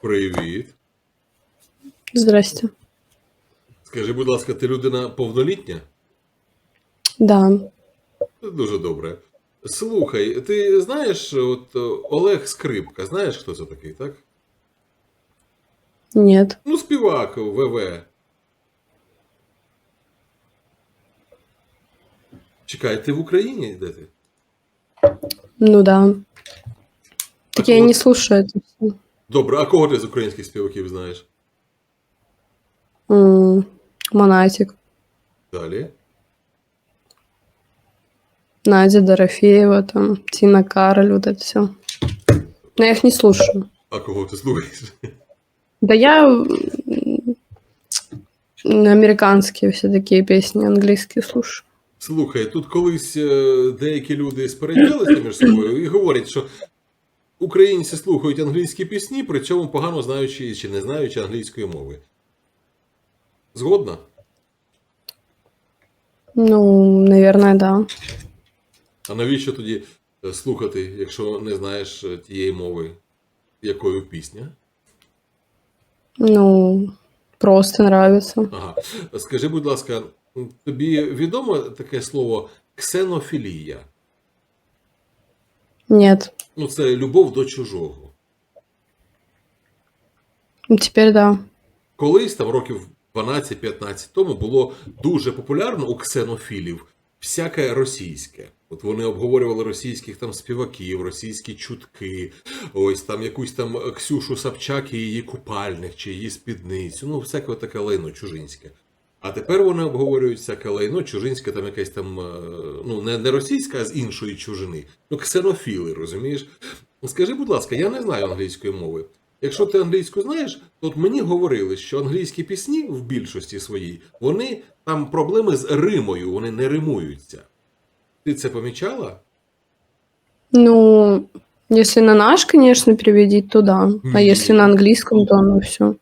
Привіт. Здрасте. Скажи, будь ласка, ти людина повнолітня? Да. Дуже добре. Слухай, ти знаєш, от е, Олег Скрипка, знаєш, хто це такий, так? Нет. Ну, співак ВВ. Чекай, ти в Україні? Де ти? Ну да. Так А я кого- не слушаю это. Добре, а кого ти з українських співаків знаєш? Монатик. Далі. Надя Дорофеева, там, Тина Кароль, вот это все. Но я их не слушаю. А кого ти слухаєш? Да я м, американские все такие песни, английские слушаю. Слухай, тут колись е, деякі люди сперечалися між собою і говорять, що українці слухають англійські пісні, при цьому погано знаючи чи не знаючи англійської мови. Згодна? Ну, наверное, да. А навіщо тоді е, слухати, якщо не знаєш е, тієї мови, якою пісня? Ну, просто нравится. Ага. Скажи, будь ласка, тобі відомо таке слово ксенофілія? Нет. Ну, це любов до чужого. Ну, Теперь да. Колись там років 12-15 тому було дуже популярно у ксенофілів всяке російське. От вони обговорювали російських там співаків, російські чутки, ось там якусь там Ксюшу Собчак і її купальник чи її спідницю. Ну, всяке таке лайно чужинське. А тепер вони обговорюють всяке лайно, чужинське, там якесь там, е, ну, не, не російське, а з іншої чужини. Ну, ксенофіли, розумієш? Скажи, будь ласка, я не знаю англійської мови. Якщо ти англійську знаєш, то от мені говорили, що англійські пісні в більшості своїй, вони там проблеми з римою, вони не римуються. Ти це помічала? Ну, если на наш, конечно, переведить, то да. А если на английском, то оно все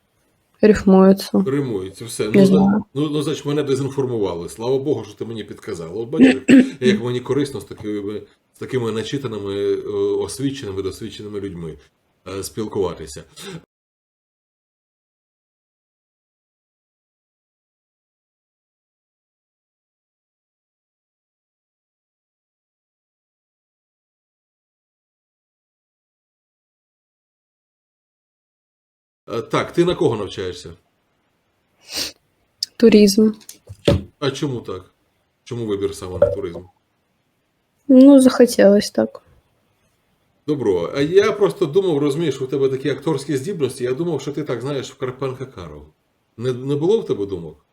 рифмуется. Римується, все. Ну, ну, ну, значить, мене дезінформували. Слава Богу, що ти мені підказала. От бачиш, як, як мені корисно з такими, з такими начитаними, е, освіченими, досвідченими людьми е, спілкуватися. Так, ти на кого навчаєшся? Туризм. А чому так? Чому вибір саме на туризм? Ну, захотелось так. Добро. А я просто думав, розумієш, у тебе такі акторські здібності. Я думав, що ти так знаєш в Карпенка Карого. Не, не було в тебе думок?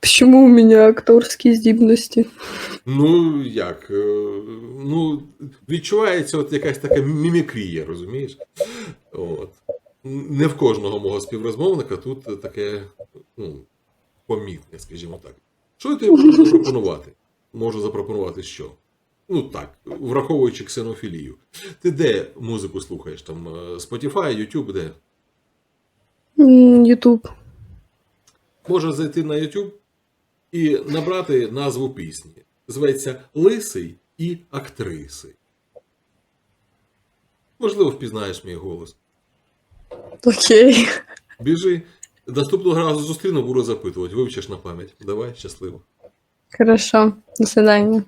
Почему у меня акторские здібності? Ну, як? е, Ну, відчувається от якась така мімікрія, розумієш? От. Не в кожного мого співрозмовника тут таке, ну, помітне, скажімо так. Що я тобі можу запропонувати? Можу запропонувати що? Ну так, враховуючи ксенофілію. Ти де музику слухаєш? Там е, Spotify, YouTube, де? Ютуб. Можеш зайти на YouTube і набрати назву пісні. Зветься Лисий і актриси. Можливо, впізнаєш мій голос. Окей. Біжи. Наступного разу зустріну, буду запитувати. Вивчиш на пам'ять. Давай, щасливо. Хорошо. До свидания.